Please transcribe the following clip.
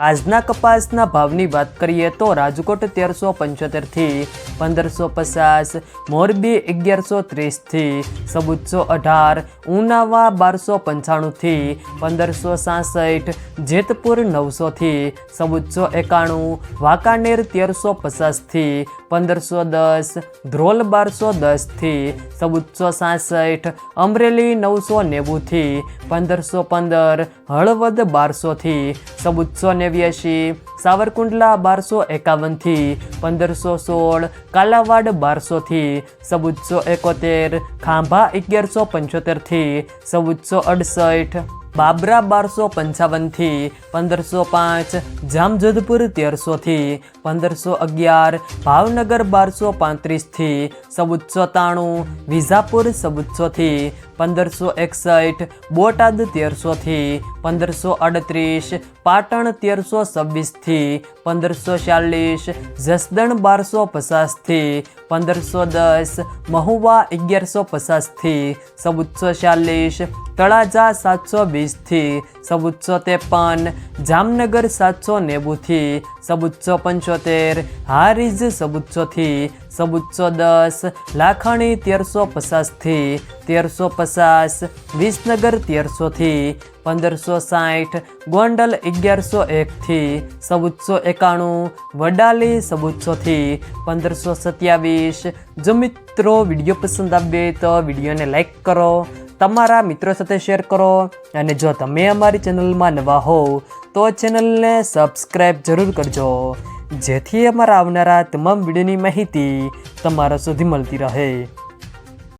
આજના કપાસના ભાવની વાત કરીએ તો રાજકોટ તેરસો પંચોતેરથી પંદરસો પચાસ, મોરબી અગિયારસો ત્રીસથી ચૌદસો અઢાર, ઉનાવા બારસો પંચાણુંથી પંદરસો સાસઠ, જેતપુર નવસોથી સબુદસો એકાણું, વાંકાનેર તેરસો પચાસથી પંદરસો દસ, ધ્રોલ બારસો દસથી ચૌદસો સાસઠ, અમરેલી નવસો નેવુંથી પંદરસો પંદર, હળવદ બારસોથી ચૌદસો નેવ્યાશી, સાવરકુંડલા બારસો એકાવનથી પંદરસો સોળ, કાલાવાડ બારસોથી ચૌદસો એકોતેર, ખાંભા અગિયારસો પંચોતેરથી ચૌદસો અડસઠ. બાબરા બારસો પંચાવનથી પંદરસો પાંચ, જામજોધપુર તેરસોથી પંદરસો અગિયાર, ભાવનગર બારસો પાંત્રીસથી ચૌદસો ત્રાણું વિઝાપુર ચૌદસોથી પંદરસો એકસઠ, બોટાદ તેરસોથી પંદરસો અડત્રીસ, પાટણ તેરસો છવ્વીસથી પંદરસો ચાલીસ, જસદણ બારસો પચાસથી પંદરસો દસ, મહુવા અગિયારસો પચાસથી ચૌદસો ચાલીસ, તળાજા સાતસો વીસથી ચૌદસો ત્રેપન, જામનગર સાતસો નેવુંથી ચૌદસો પંચોતેર, હારીજ ચૌદસોથી ચૌદસો દસ, લાખણી તેરસો પચાસથી તેરસો પચાસ વિસનગર તેરસોથી, પંદરસો સાઠ, ગોંડલ અગિયારસો એકથી, ચૌદસો એકાણું, વડાલી ચૌદસોથી, પંદરસો સત્યાવીસ. જો મિત્રો વીડિયો પસંદ આવે તો વિડીયોને લાઈક કરો, તમારા મિત્રો સાથે શેર કરો અને જો તમે અમારી ચેનલમાં નવા હોવ તો ચેનલને સબસ્ક્રાઈબ જરૂર કરજો. જેથી અમારા આવનારા તમામ વિડીયોની માહિતી તમારા સુધી મળતી રહે.